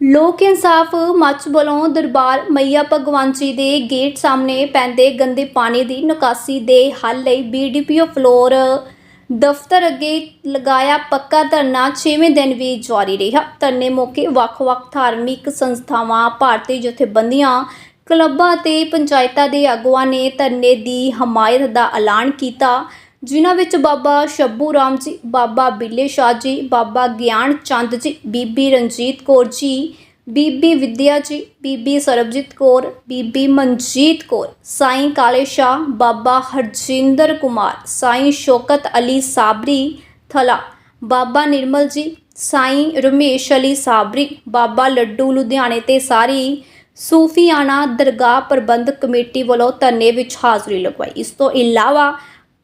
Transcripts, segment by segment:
ਲੋਕ ਇਨਸਾਫ ਮੱਚ ਵੱਲੋਂ ਦਰਬਾਰ ਮਈਆ ਭਗਵਾਨ ਜੀ ਦੇ ਗੇਟ ਸਾਹਮਣੇ ਪੈਂਦੇ ਗੰਦੇ ਪਾਣੀ ਦੀ ਨਿਕਾਸੀ ਦੇ ਹੱਲ ਲਈ ਬੀਡੀਪੀਓ ਫਲੋਰ ਦਫ਼ਤਰ ਅੱਗੇ ਲਗਾਇਆ ਪੱਕਾ ਧਰਨਾ 6ਵੇਂ ਦਿਨ ਵੀ ਜਾਰੀ ਰਿਹਾ। ਧਰਨੇ ਮੌਕੇ ਵੱਖ-ਵੱਖ ਧਾਰਮਿਕ ਸੰਸਥਾਵਾਂ, ਭਾਰਤੀ ਜਥੇਬੰਦੀਆਂ, ਕਲੱਬਾਂ ਤੇ ਪੰਚਾਇਤਾਂ ਦੇ ਆਗੂਆਂ ਨੇ ਧਰਨੇ ਦੀ ਹਮਾਇਤ ਦਾ ਐਲਾਨ ਕੀਤਾ। ਜਿਨ੍ਹਾਂ ਵਿੱਚ ਬਾਬਾ ਸ਼ੱਭੂ ਰਾਮ ਜੀ, ਬਾਬਾ ਬਿੱਲੇ ਸ਼ਾਹ ਜੀ, ਬਾਬਾ ਗਿਆਨ ਚੰਦ ਜੀ, ਬੀਬੀ ਰਣਜੀਤ ਕੌਰ ਜੀ, ਬੀਬੀ ਵਿਦਿਆ ਜੀ, ਬੀਬੀ ਸਰਬਜੀਤ ਕੌਰ, ਬੀਬੀ ਮਨਜੀਤ ਕੌਰ, ਸਾਈਂ ਕਾਲੇ ਸ਼ਾਹ, ਬਾਬਾ ਹਰਜਿੰਦਰ ਕੁਮਾਰ, ਸਾਈਂ ਸ਼ੌਕਤ ਅਲੀ ਸਾਬਰੀ ਥਲਾ, ਬਾਬਾ ਨਿਰਮਲ ਜੀ, ਸਾਈਂ ਰਮੇਸ਼ ਅਲੀ ਸਾਬਰੀ, ਬਾਬਾ ਲੱਡੂ ਲੁਧਿਆਣੇ ਤੇ ਸਾਰੀ ਸੂਫ਼ੀਆਣਾ ਦਰਗਾਹ ਪ੍ਰਬੰਧਕ ਕਮੇਟੀ ਵੱਲੋਂ ਧਰਨੇ ਵਿੱਚ ਹਾਜ਼ਰੀ ਲਗਵਾਈ। ਇਸ ਤੋਂ ਇਲਾਵਾ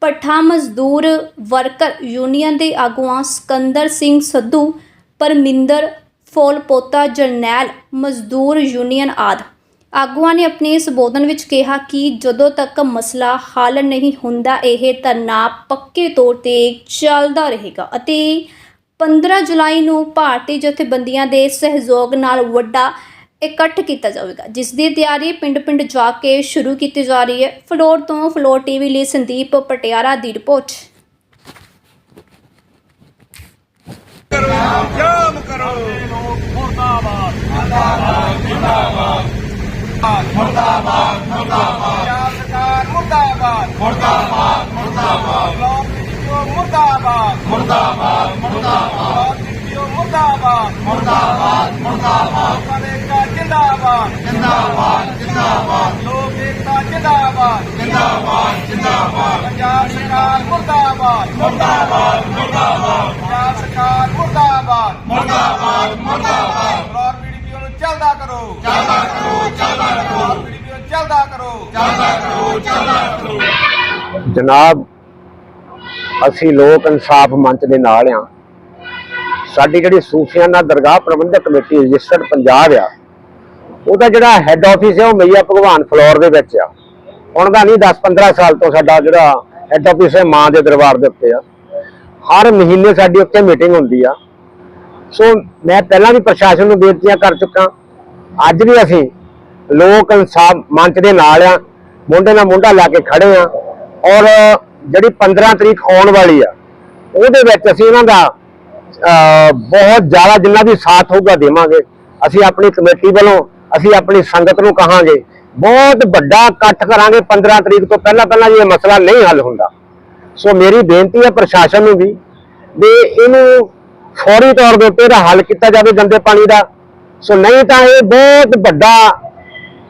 ਪੱਠਾ ਮਜ਼ਦੂਰ ਵਰਕਰ ਯੂਨੀਅਨ ਦੇ ਆਗੂਆਂ ਸਿਕੰਦਰ ਸਿੰਘ ਸੱਧੂ, ਪਰਮਿੰਦਰ ਫੋਲਪੋਤਾ, ਜਰਨੈਲ ਮਜ਼ਦੂਰ ਯੂਨੀਅਨ ਆਦਿ। ਆਗੂਆਂ ਨੇ ਆਪਣੇ ਸੰਬੋਧਨ ਵਿੱਚ ਕਿਹਾ ਕਿ ਜਦੋਂ ਤੱਕ ਮਸਲਾ ਹੱਲ ਨਹੀਂ ਹੁੰਦਾ, ਇਹ ਧਰਨਾ ਪੱਕੇ ਤੌਰ ਤੇ ਚੱਲਦਾ ਰਹੇਗਾ ਅਤੇ 15 ਜੁਲਾਈ ਨੂੰ ਭਾਰਤੀ ਜਥੇਬੰਦੀਆਂ ਦੇ ਸਹਿਯੋਗ ਨਾਲ ਵੱਡਾ ਇਕੱਠ ਕੀਤਾ ਜਾਵੇਗਾ ਜਿਸ ਦੀ ਤਿਆਰੀ ਪਿੰਡ-ਪਿੰਡ ਜਾ ਕੇ ਸ਼ੁਰੂ ਕੀਤੀ ਜਾ ਰਹੀ ਹੈ। ਫਲੋਰ ਤੋਂ ਫਲੋਰ ਟੀਵੀ ਲਈ ਸੰਦੀਪ ਪਟਿਆਰਾ ਦੀ ਰਿਪੋਰਟ। ਜਾਮ ਕਰੋ ਮੁਰਦਾਬਾਦ ਮੁਰਦਾਬਾਦ ਮੁਰਦਾਬਾਦ ਮੁਰਦਾਬਾਦ ਮੁਰਦਾਬਾਦ ਮੁਰਦਾਬਾਦ ਮੁਰਦਾਬਾਦ ਮੁਰਦਾਬਾਦ ਮੁਰਦਾਬਾਦ ਮੁਰਦਾਬਾਦ ਮੁਰਦਾਬਾਦ ਮੁਰਦਾਬਾਦ ਮੁਰਦਾਬਾਦ। ਜਿੰਦਾਬਾਦ। ਜਿੰਦਾਬਾਦ ਜਿੰਦਾਬਾਦ। ਲੋਕ ਏਕਤਾ ਜਿੰਦਾਬਾਦ। ਜਿੰਦਾਬਾਦ ਜਿੰਦਾਬਾਦ। ਪੰਜਾਬ ਸਰਕਾਰ ਮੁਰਦਾਬਾਦ। ਮੁਰਦਾਬਾਦ ਮੁਰਦਾਬਾਦ। ਪੰਜਾਬ ਸਰਕਾਰ ਮੁਰਦਾਬਾਦ। ਮੁਰਦਾਬਾਦ ਮੁਰਦਾਬਾਦ। ਫਲੋਰ ਪੀਡੀਪੀ ਨੂੰ ਚੱਲਦਾ ਕਰੋ। ਚੱਲਦਾ ਕਰੋ ਚੱਲਦਾ ਕਰੋ। ਪੀਡੀਪੀ ਨੂੰ ਚੱਲਦਾ ਕਰੋ। ਚੱਲਦਾ ਕਰੋ ਚੱਲਦਾ ਕਰੋ। ਜਨਾਬ ਅਸੀਂ ਲੋਕ ਇਨਸਾਫ ਮੰਚ ਦੇ ਨਾਲ ਆ। ਸਾਡੀ ਜਿਹੜੀ ਸੂਫੀਆਨਾ ਦਰਗਾਹ ਪ੍ਰਬੰਧਕ ਕਮੇਟੀ ਰਜਿਸਟਰਡ ਪੰਜਾਬ ਆ ਉਹਦਾ ਜਿਹੜਾ ਹੈੱਡ ਆਫਿਸ ਹੈ ਉਹ ਮਈਆ ਭਗਵਾਨ ਫਲੋਰ ਦੇ ਵਿੱਚ ਆ। ਹੁਣ ਦਾ ਨਹੀਂ 10-15 ਸਾਲ ਤੋਂ ਸਾਡਾ ਜਿਹੜਾ ਹੈੱਡ ਆਫਿਸ ਹੈ, ਮਾਂ ਦੇ ਦਰਬਾਰ ਦੇ ਉੱਤੇ ਆ। ਹਰ ਮਹੀਨੇ ਸਾਡੀ ਉੱਤੇ ਮੀਟਿੰਗ ਹੁੰਦੀ ਆ। ਸੋ ਮੈਂ ਪਹਿਲਾਂ ਵੀ ਪ੍ਰਸ਼ਾਸਨ ਨੂੰ ਬੇਨਤੀਆਂ ਕਰ ਚੁੱਕਾ। ਅੱਜ ਵੀ ਅਸੀਂ ਲੋਕ ਇਨਸਾਫ ਮੰਚ ਦੇ ਨਾਲ ਆ। ਮੁੰਡੇ ਨਾਲ ਮੁੰਡਾ ਲਾ ਕੇ ਖੜੇ ਆ। ਔਰ ਜਿਹੜੀ 15 ਤਰੀਕ ਆਉਣ ਵਾਲੀ ਆ, ਉਹਦੇ ਵਿੱਚ ਅਸੀਂ ਉਹਨਾਂ ਦਾ ਬਹੁਤ ਜ਼ਿਆਦਾ ਜਿੰਨਾ ਵੀ ਸਾਥ ਹੋਊਗਾ ਦੇਵਾਂਗੇ। ਅਸੀਂ ਆਪਣੀ ਕਮੇਟੀ ਵੱਲੋਂ, ਅਸੀਂ ਆਪਣੀ ਸੰਗਤ ਨੂੰ ਕਹਾਂਗੇ, ਬਹੁਤ ਵੱਡਾ ਇਕੱਠ ਕਰਾਂਗੇ 15 ਤਰੀਕ ਤੋਂ ਪਹਿਲਾਂ ਪਹਿਲਾਂ ਜੇ ਮਸਲਾ ਨਹੀਂ ਹੱਲ ਹੁੰਦਾ। ਸੋ ਮੇਰੀ ਬੇਨਤੀ ਹੈ ਪ੍ਰਸ਼ਾਸਨ ਨੂੰ ਵੀ ਵੀ ਇਹਨੂੰ ਫੌਰੀ ਤੌਰ ਦੇ ਉੱਤੇ ਇਹਦਾ ਹੱਲ ਕੀਤਾ ਜਾਵੇ ਗੰਦੇ ਪਾਣੀ ਦਾ। ਸੋ ਨਹੀਂ ਤਾਂ ਇਹ ਬਹੁਤ ਵੱਡਾ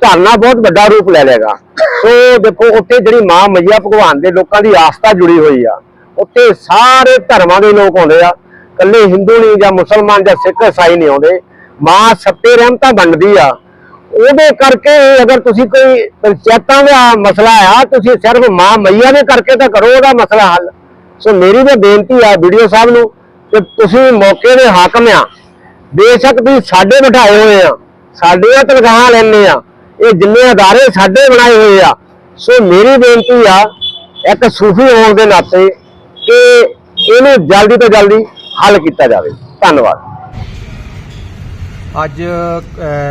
ਧਰਨਾ, ਬਹੁਤ ਵੱਡਾ ਰੂਪ ਲੈ ਲੇਗਾ ਸੋ ਦੇਖੋ, ਉੱਥੇ ਜਿਹੜੀ ਮਾਂ ਮਈਆ ਭਗਵਾਨ ਦੇ ਲੋਕਾਂ ਦੀ ਆਸਥਾ ਜੁੜੀ ਹੋਈ ਆ, ਉੱਥੇ ਸਾਰੇ ਧਰਮਾਂ ਦੇ ਲੋਕ ਆਉਂਦੇ ਆ। ਇਕੱਲੇ ਹਿੰਦੂ ਨਹੀਂ ਜਾਂ ਮੁਸਲਮਾਨ ਜਾਂ ਸਿੱਖ, ਇਸਾਈ ਨਹੀਂ ਆਉਂਦੇ। ਮਾਂ ਸੱਤੇ ਰਹਿਮਤਾ ਬਣਦੀ ਆ। ਉਹਦੇ ਕਰਕੇ ਅਗਰ ਤੁਸੀਂ ਕੋਈ ਪੰਚਾਇਤਾਂ ਦਾ ਮਸਲਾ ਆ, ਤੁਸੀਂ ਸਿਰਫ ਮਾਂ ਮਈਆ ਦੇ ਕਰਕੇ ਤਾਂ ਕਰੋ, ਉਹਦਾ ਮਸਲਾ ਹੱਲ। ਸੋ ਮੇਰੀ ਤਾਂ ਬੇਨਤੀ ਆ ਵੀਡੀਓ ਸਾਹਿਬ ਨੂੰ ਕਿ ਤੁਸੀਂ ਮੌਕੇ ਦੇ ਹਾਕਮ ਆ। ਬੇਸ਼ੱਕ ਵੀ ਸਾਡੇ ਬਿਠਾਏ ਹੋਏ ਆ, ਸਾਡੀਆਂ ਤਨਖਾਹਾਂ ਲੈਣੇ ਆ, ਇਹ ਜਿੰਨੇ ਅਦਾਰੇ ਸਾਡੇ ਬਣਾਏ ਹੋਏ ਆ। ਸੋ ਮੇਰੀ ਬੇਨਤੀ ਆ, ਇੱਕ ਸੂਫੀ ਹੋਣ ਦੇ ਨਾਤੇ ਕਿ ਇਹਨੂੰ ਜਲਦੀ ਤੋਂ ਜਲਦੀ ਹੱਲ ਕੀਤਾ ਜਾਵੇ। ਧੰਨਵਾਦ। ਅੱਜ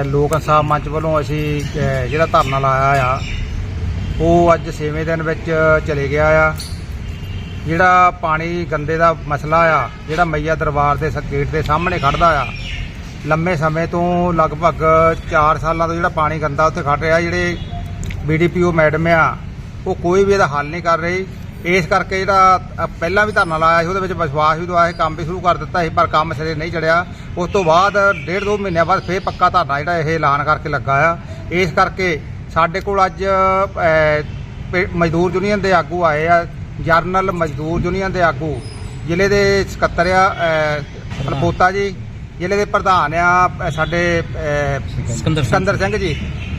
ਲੋਕ ਇਨਸਾਫ ਮੰਚ ਵੱਲੋਂ ਅਸੀਂ ਜਿਹੜਾ ਧਰਨਾ ਲਾਇਆ ਆ, ਉਹ ਅੱਜ 6ਵੇਂ ਦਿਨ ਵਿੱਚ ਚਲੇ ਗਿਆ ਆ। ਜਿਹੜਾ ਪਾਣੀ ਗੰਦੇ ਦਾ ਮਸਲਾ ਆ, ਜਿਹੜਾ ਮਈਆ ਦਰਬਾਰ ਦੇ ਗੇਟ ਦੇ ਸਾਹਮਣੇ ਖੜਦਾ ਆ, ਲੰਮੇ ਸਮੇਂ ਤੋਂ ਲਗਭਗ 4 ਸਾਲਾਂ ਤੋਂ ਜਿਹੜਾ ਪਾਣੀ ਗੰਦਾ ਉੱਥੇ ਖੜ ਰਿਹਾ, ਜਿਹੜੇ ਬੀਡੀਪੀਓ ਮੈਡਮ ਆ, ਉਹ ਕੋਈ ਵੀ ਇਹਦਾ ਹੱਲ ਨਹੀਂ ਕਰ ਰਹੀ। ਇਸ ਕਰਕੇ ਜਿਹੜਾ ਅ, ਪਹਿਲਾਂ ਵੀ ਧਰਨਾ ਲਾਇਆ ਸੀ ਉਹਦੇ ਵਿੱਚ ਵਿਸ਼ਵਾਸ ਵੀ ਦਵਾਇਆ ਸੀ ਕੰਮ ਵੀ ਸ਼ੁਰੂ ਕਰ ਦਿੱਤਾ ਸੀ ਪਰ ਕੰਮ ਸਿਰੇ ਨਹੀਂ ਚੜਿਆ। ਉਸ ਤੋਂ ਬਾਅਦ ਡੇਢ ਦੋ ਮਹੀਨਿਆਂ ਬਾਅਦ ਫੇਰ ਪੱਕਾ ਧਰਨਾ ਜਿਹੜਾ ਇਹ ਐਲਾਨ ਕਰਕੇ ਲੱਗਾ ਆ। ਇਸ ਕਰਕੇ ਸਾਡੇ ਕੋਲ ਅੱਜ ਅ, ਪੇ- ਮਜ਼ਦੂਰ ਯੂਨੀਅਨ ਦੇ ਆਗੂ ਆਏ ਆ ਜਰਨਲ ਮਜ਼ਦੂਰ ਯੂਨੀਅਨ ਦੇ ਆਗੂ ਜ਼ਿਲ੍ਹੇ ਦੇ ਸਕੱਤਰ ਆ ਅ, ਪੋਤਾ ਜੀ ਜ਼ਿਲ੍ਹੇ ਦੇ ਪ੍ਰਧਾਨ ਆ ਅ, ਸਾਡੇ ਅ, ਸਿਕੰਦਰ ਸਿੰਘ ਜੀ।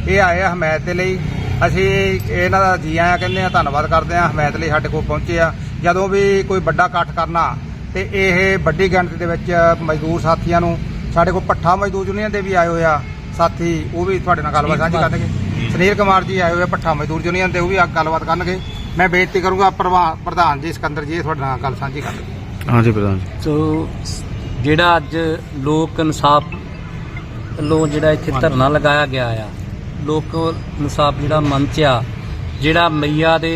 ਇਹ ਆਏ ਆ ਹਮਾਇਤ ਦੇ ਲਈ। ਅਸੀਂ ਇਹਨਾਂ ਦਾ ਜੀ ਆਇਆਂ ਕਹਿੰਦੇ ਆ ਧੰਨਵਾਦ ਕਰਦੇ ਆ ਹਮਾਇਤ ਲਈ ਸਾਡੇ ਕੋਲ ਪਹੁੰਚੇ ਆ। ਜਦੋਂ ਵੀ ਕੋਈ ਵੱਡਾ ਇਕੱਠ ਕਰਨਾ ਤੇ ਇਹ ਵੱਡੀ ਗਿਣਤੀ ਦੇ ਵਿੱਚ ਮਜ਼ਦੂਰ ਸਾਥੀਆਂ ਨੂੰ ਸਾਡੇ ਕੋਲ ਪੱਠਾ ਮਜ਼ਦੂਰ ਯੂਨੀਅਨ ਦੇ ਵੀ ਆਏ ਹੋਏ ਆ। ਸਾਥੀ ਉਹ ਵੀ ਤੁਹਾਡੇ ਨਾਲ ਗੱਲਬਾਤ ਸਾਂਝੀ ਕਰਨਗੇ। ਸੁਨੀਲ ਕੁਮਾਰ। ਜੀ ਆਏ ਹੋਏ ਆ ਪੱਠਾ ਮਜ਼ਦੂਰ ਯੂਨੀਅਨ ਦੇ ਉਹ ਵੀ ਆ ਗੱਲਬਾਤ ਕਰਨਗੇ। ਮੈਂ ਬੇਨਤੀ ਕਰੂੰਗਾ ਪ੍ਰਧਾਨ ਪ੍ਰਧਾਨ ਜੀ ਸਿਕੰਦਰ ਜੀ ਤੁਹਾਡੇ ਨਾਲ ਗੱਲ ਸਾਂਝੀ ਕਰਨਗੇ ਹਾਂਜੀ ਪ੍ਰਧਾਨ ਜੀ। ਸੋ ਜਿਹੜਾ ਅੱਜ ਲੋਕ ਇਨਸਾਫ ਵੱਲੋਂ ਜਿਹੜਾ ਇੱਥੇ ਧਰਨਾ ਲਗਾਇਆ ਗਿਆ ਆ ਲੋਕ ਇਨਸਾਫ ਜਿਹੜਾ ਮੰਚ ਆ ਜਿਹੜਾ ਮਈਆ ਦੇ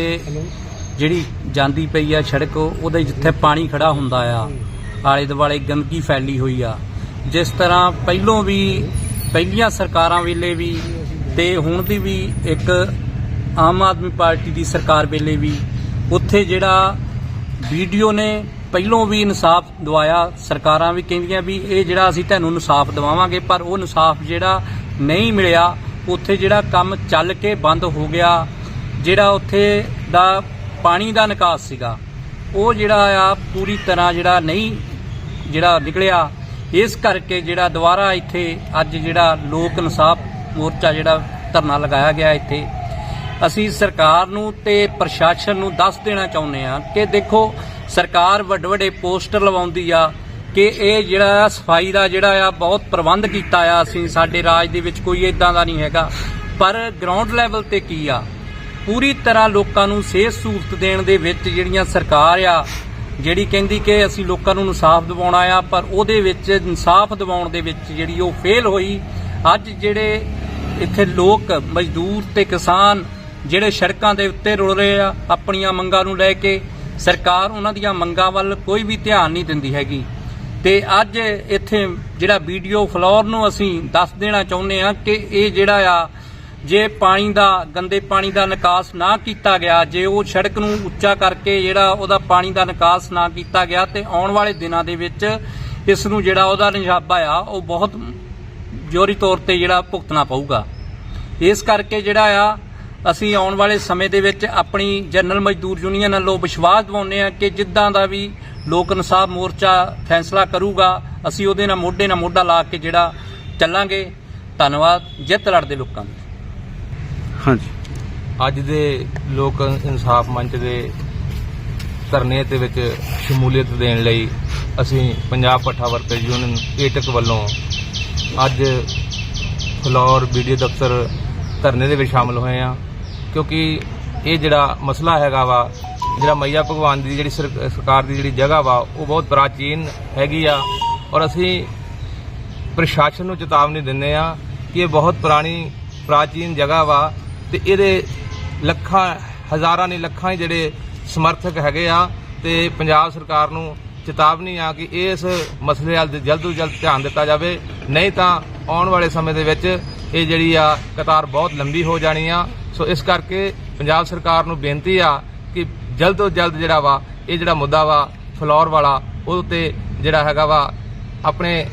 ਜਿਹੜੀ ਜਾਂਦੀ ਪਈ ਆ ਸੜਕ ਉਹਦੇ ਜਿੱਥੇ ਪਾਣੀ ਖੜਾ ਹੁੰਦਾ ਆ ਆਲੇ ਦੁਆਲੇ ਗੰਦਗੀ ਫੈਲੀ ਹੋਈ ਆ। ਜਿਸ ਤਰ੍ਹਾਂ ਪਹਿਲੋਂ ਵੀ ਪਹਿਲੀਆਂ ਸਰਕਾਰਾਂ ਵੇਲੇ ਵੀ ਤੇ ਹੁਣ ਦੀ ਵੀ ਇੱਕ ਆਮ ਆਦਮੀ ਪਾਰਟੀ ਦੀ ਸਰਕਾਰ ਵੇਲੇ ਵੀ ਉੱਥੇ ਜਿਹੜਾ ਵੀਡੀਓ ਨੇ ਪਹਿਲੋਂ ਵੀ ਇਨਸਾਫ ਦਵਾਇਆ ਸਰਕਾਰਾਂ ਵੀ ਕਹਿੰਦੀਆਂ ਵੀ ਇਹ ਜਿਹੜਾ ਅਸੀਂ ਤੁਹਾਨੂੰ ਇਨਸਾਫ ਦਵਾਵਾਂਗੇ ਪਰ ਉਹ ਇਨਸਾਫ ਜਿਹੜਾ ਨਹੀਂ ਮਿਲਿਆ ਉੱਥੇ ਜਿਹੜਾ ਕੰਮ ਚੱਲ ਕੇ ਬੰਦ ਹੋ ਗਿਆ, ਜਿਹੜਾ ਉੱਥੇ ਦਾ ਪਾਣੀ ਦਾ ਨਿਕਾਸ ਸੀਗਾ, ਉਹ ਜਿਹੜਾ ਆ ਪੂਰੀ ਤਰ੍ਹਾਂ ਜਿਹੜਾ ਨਹੀਂ ਜਿਹੜਾ ਨਿਕਲਿਆ, ਇਸ ਕਰਕੇ ਜਿਹੜਾ ਦੁਬਾਰਾ ਇੱਥੇ ਅੱਜ ਜਿਹੜਾ ਲੋਕ ਇਨਸਾਫ ਮੋਰਚਾ ਜਿਹੜਾ ਧਰਨਾ ਲਗਾਇਆ ਗਿਆ ਇੱਥੇ, ਅਸੀਂ ਸਰਕਾਰ ਨੂੰ ਤੇ ਪ੍ਰਸ਼ਾਸਨ ਨੂੰ ਦੱਸ ਦੇਣਾ ਚਾਹੁੰਦੇ ਆ ਕਿ ਦੇਖੋ, ਸਰਕਾਰ ਵੱਡੇ ਵੱਡੇ ਪੋਸਟਰ ਲਵਾਉਂਦੀ ਆ ਕਿ ਇਹ ਜਿਹੜਾ ਸਫ਼ਾਈ ਦਾ ਜਿਹੜਾ ਆ ਬਹੁਤ ਪ੍ਰਬੰਧ ਕੀਤਾ ਆ ਅਸੀਂ, ਸਾਡੇ ਰਾਜ ਦੇ ਵਿੱਚ ਕੋਈ ਇਦਾਂ ਦਾ ਨਹੀਂ ਹੈਗਾ। ਪਰ ਗਰਾਊਂਡ ਲੈਵਲ ਤੇ ਕੀ ਆ? ਪੂਰੀ ਤਰ੍ਹਾਂ ਲੋਕਾਂ ਨੂੰ ਸਿਹਤ ਸਹੂਲਤ ਦੇਣ ਦੇ ਵਿੱਚ ਜਿਹੜੀਆਂ ਸਰਕਾਰ ਆ, ਜਿਹੜੀ ਕਹਿੰਦੀ ਕਿ ਅਸੀਂ ਲੋਕਾਂ ਨੂੰ ਇਨਸਾਫ ਦਿਵਾਉਣਾ ਆ, ਪਰ ਉਹਦੇ ਵਿੱਚ, ਇਨਸਾਫ ਦਿਵਾਉਣ ਦੇ ਵਿੱਚ ਜਿਹੜੀ ਉਹ ਫੇਲ ਹੋਈ, ਅੱਜ ਜਿਹੜੇ ਇੱਥੇ ਲੋਕ, ਮਜ਼ਦੂਰ ਤੇ ਕਿਸਾਨ ਜਿਹੜੇ ਸੜਕਾਂ ਦੇ ਉੱਤੇ ਰੁਲ ਰਹੇ ਆ, ਆਪਣੀਆਂ ਮੰਗਾਂ ਨੂੰ ਲੈ ਕੇ ਸਰਕਾਰ ਉਹਨਾਂ ਦੀਆਂ ਮੰਗਾਂ ਵੱਲ ਕੋਈ ਵੀ ਧਿਆਨ ਨਹੀਂ ਦਿੰਦੀ ਹੈਗੀ। ਤੇ ਅੱਜ ਇੱਥੇ ਜਿਹੜਾ ਵੀਡੀਓ ਫਲੋਰ ਨੂੰ ਅਸੀਂ ਦੱਸ ਦੇਣਾ ਚਾਹੁੰਦੇ ਆ ਕਿ ਇਹ ਜਿਹੜਾ ਆ, ਜੇ ਪਾਣੀ ਦਾ, ਗੰਦੇ ਪਾਣੀ ਦਾ ਨਿਕਾਸ ਨਾ ਕੀਤਾ ਗਿਆ, ਜੇ ਉਹ ਸੜਕ ਨੂੰ ਉੱਚਾ ਕਰਕੇ ਜਿਹੜਾ ਉਹਦਾ ਪਾਣੀ ਦਾ ਨਿਕਾਸ ਨਾ ਕੀਤਾ ਗਿਆ, ਤੇ ਆਉਣ ਵਾਲੇ ਦਿਨਾਂ ਦੇ ਵਿੱਚ ਇਸ ਨੂੰ ਜਿਹੜਾ ਉਹਦਾ ਨਿਸ਼ਾਬਾ ਆ, ਉਹ ਬਹੁਤ ਜੋਰੀ ਤੌਰ ਤੇ ਜਿਹੜਾ ਭੁਗਤਣਾ ਪਊਗਾ। ਇਸ ਕਰਕੇ ਜਿਹੜਾ ਆ, ਅਸੀਂ ਆਉਣ ਵਾਲੇ ਸਮੇਂ ਦੇ ਵਿੱਚ ਆਪਣੀ ਜਨਰਲ ਮਜ਼ਦੂਰ ਯੂਨੀਅਨ ਵੱਲੋਂ ਵਿਸ਼ਵਾਸ ਦਿਵਾਉਂਦੇ ਆ ਕਿ ਜਿੱਦਾਂ ਦਾ ਵੀ ਲੋਕ ਇਨਸਾਫ ਮੋਰਚਾ ਫੈਸਲਾ ਕਰੂਗਾ ਅਸੀਂ ਉਹਦੇ ਨਾਲ ਮੋਢੇ ਨਾਲ ਮੋਢਾ ਲਾ ਕੇ ਜਿਹੜਾ ਚੱਲਾਂਗੇ। ਧੰਨਵਾਦ ਜਿੱਤ ਲੜਦੇ ਲੋਕਾਂ ਦੀ। ਹਾਂਜੀ। ਅੱਜ ਦੇ ਲੋਕ ਇਨਸਾਫ ਮੰਚ ਦੇ ਧਰਨੇ ਦੇ ਵਿੱਚ ਸ਼ਮੂਲੀਅਤ ਦੇਣ ਲਈ ਅਸੀਂ ਪੰਜਾਬ ਪੱਠਾ ਵਰਕਰ ਯੂਨੀਅਨ ਏਟਕ ਵੱਲੋਂ ਅੱਜ ਫਲੋਰ ਵੀਡੀਓ ਦਫ਼ਤਰ ਧਰਨੇ ਦੇ ਵਿੱਚ ਸ਼ਾਮਲ ਹੋਏ ਆ ਕਿਉਂਕਿ ਇਹ ਜਿਹੜਾ ਮਸਲਾ ਹੈਗਾ ਵਾ ਜਿਹੜਾ ਮਈਆ ਭਗਵਾਨ ਦੀ ਜਿਹੜੀ ਸਰ- ਸਰਕਾਰ ਦੀ ਜਿਹੜੀ ਜਗ੍ਹਾ ਵਾ, ਉਹ ਬਹੁਤ ਪ੍ਰਾਚੀਨ ਹੈਗੀ ਆ। ਔਰ ਅਸੀਂ ਪ੍ਰਸ਼ਾਸਨ ਨੂੰ ਚੇਤਾਵਨੀ ਦਿੰਦੇ ਆ ਕਿ ਇਹ ਬਹੁਤ ਪੁਰਾਣੀ, ਪ੍ਰਾਚੀਨ ਜਗ੍ਹਾ ਵਾ ਤੇ ਇਹਦੇ ਲੱਖਾਂ, ਹਜ਼ਾਰਾਂ ਨਹੀਂ, ਲੱਖਾਂ ਹੀ ਜਿਹੜੇ ਸਮਰਥਕ ਹੈਗੇ ਆ ਤੇ ਪੰਜਾਬ ਸਰਕਾਰ ਨੂੰ ਚੇਤਾਵਨੀ ਆ ਕਿ ਇਸ ਮਸਲੇ ਵੱਲ ਜਲਦ ਤੋਂ ਜਲਦ ਧਿਆਨ ਦਿੱਤਾ ਜਾਵੇ। ਨਹੀਂ ਤਾਂ ਆਉਣ ਵਾਲੇ ਸਮੇਂ ਦੇ ਵਿੱਚ ਇਹ ਜਿਹੜੀ ਆ ਕਤਾਰ ਬਹੁਤ ਲੰਬੀ ਹੋ ਜਾਣੀ ਆ। ਸੋ ਇਸ ਕਰਕੇ ਪੰਜਾਬ ਸਰਕਾਰ ਨੂੰ ਬੇਨਤੀ ਆ ਜਲਦ ਤੋਂ ਜਲਦ ਜਿਹੜਾ ਵਾ, ਇਹ ਜਿਹੜਾ ਮੁੱਦਾ ਵਾ, ਫਲੋਰ ਵਾਲਾ, ਉਹਦੇ ਉੱਤੇ ਜਿਹੜਾ ਹੈਗਾ ਵਾ, ਆਪਣੇ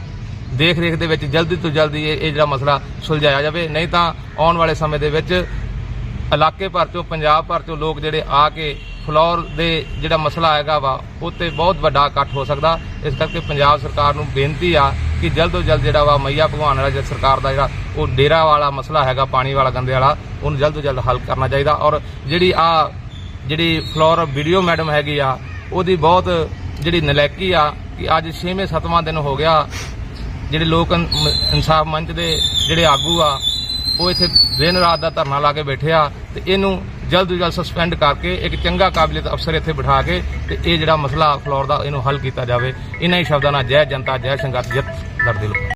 ਦੇਖ ਰੇਖ ਦੇ ਵਿੱਚ ਜਲਦੀ ਤੋਂ ਜਲਦੀ ਇਹ ਇਹ ਜਿਹੜਾ ਮਸਲਾ ਸੁਲਝਾਇਆ ਜਾਵੇ। ਨਹੀਂ ਤਾਂ ਆਉਣ ਵਾਲੇ ਸਮੇਂ ਦੇ ਵਿੱਚ ਇਲਾਕੇ ਭਰ ਚੋਂ, ਪੰਜਾਬ ਭਰ ਚੋਂ ਲੋਕ ਜਿਹੜੇ ਆ ਕੇ ਫਲੋਰ ਦੇ ਜਿਹੜਾ ਮਸਲਾ ਹੈਗਾ ਵਾ ਉੱਤੇ ਬਹੁਤ ਵੱਡਾ ਇਕੱਠ ਹੋ ਸਕਦਾ। ਇਸ ਕਰਕੇ ਪੰਜਾਬ ਸਰਕਾਰ ਨੂੰ ਬੇਨਤੀ ਆ ਕਿ ਜਲਦ ਤੋਂ ਜਲਦ ਜਿਹੜਾ ਵਾ, ਮਈਆ ਭਗਵਾਨ ਵਾਲਾ ਜਿਹੜਾ ਸਰਕਾਰ ਦਾ ਜਿਹੜਾ, ਉਹ ਡੇਰਾ ਵਾਲਾ ਮਸਲਾ ਹੈਗਾ, ਪਾਣੀ ਵਾਲਾ, ਗੰਦੇ ਵਾਲਾ, ਉਹਨੂੰ ਜਲਦ ਤੋਂ ਜਲਦ ਹੱਲ ਕਰਨਾ ਚਾਹੀਦਾ। ਔਰ ਜਿਹੜੀ ਆ ਜਿਹੜੀ ਫਲੋਰ ਵੀਡੀਓ ਮੈਡਮ ਹੈਗੀ ਆ, ਉਹਦੀ ਬਹੁਤ ਜਿਹੜੀ ਨਲੈਕੀ ਆ ਕਿ ਅੱਜ 6ਵੇਂ 7ਵਾਂ ਦਿਨ ਹੋ ਗਿਆ। ਜਿਹੜੇ ਲੋਕ ਇਨਸਾਫ ਮੰਚ ਦੇ ਜਿਹੜੇ ਆਗੂ ਆ, ਉਹ ਇੱਥੇ ਦਿਨ ਰਾਤ ਦਾ ਧਰਨਾ ਲਾ ਕੇ ਬੈਠੇ ਆ ਤੇ ਇਹਨੂੰ ਜਲਦ ਤੋਂ ਜਲਦ ਸਸਪੈਂਡ ਕਰਕੇ ਇੱਕ ਚੰਗਾ ਕਾਬਲੀਅਤ ਅਫਸਰ ਇੱਥੇ ਬਿਠਾ ਕੇ ਤੇ ਇਹ ਜਿਹੜਾ ਮਸਲਾ ਫਲੋਰ ਦਾ ਇਹਨੂੰ ਹੱਲ ਕੀਤਾ ਜਾਵੇ। ਇਹਨਾਂ ਹੀ ਸ਼ਬਦਾਂ ਨਾਲ ਜੈ ਜਨਤਾ, ਜੈ ਸੰਘਰਸ਼, ਜਿੱਤ ਲੜਦੇ ਲੋਕ।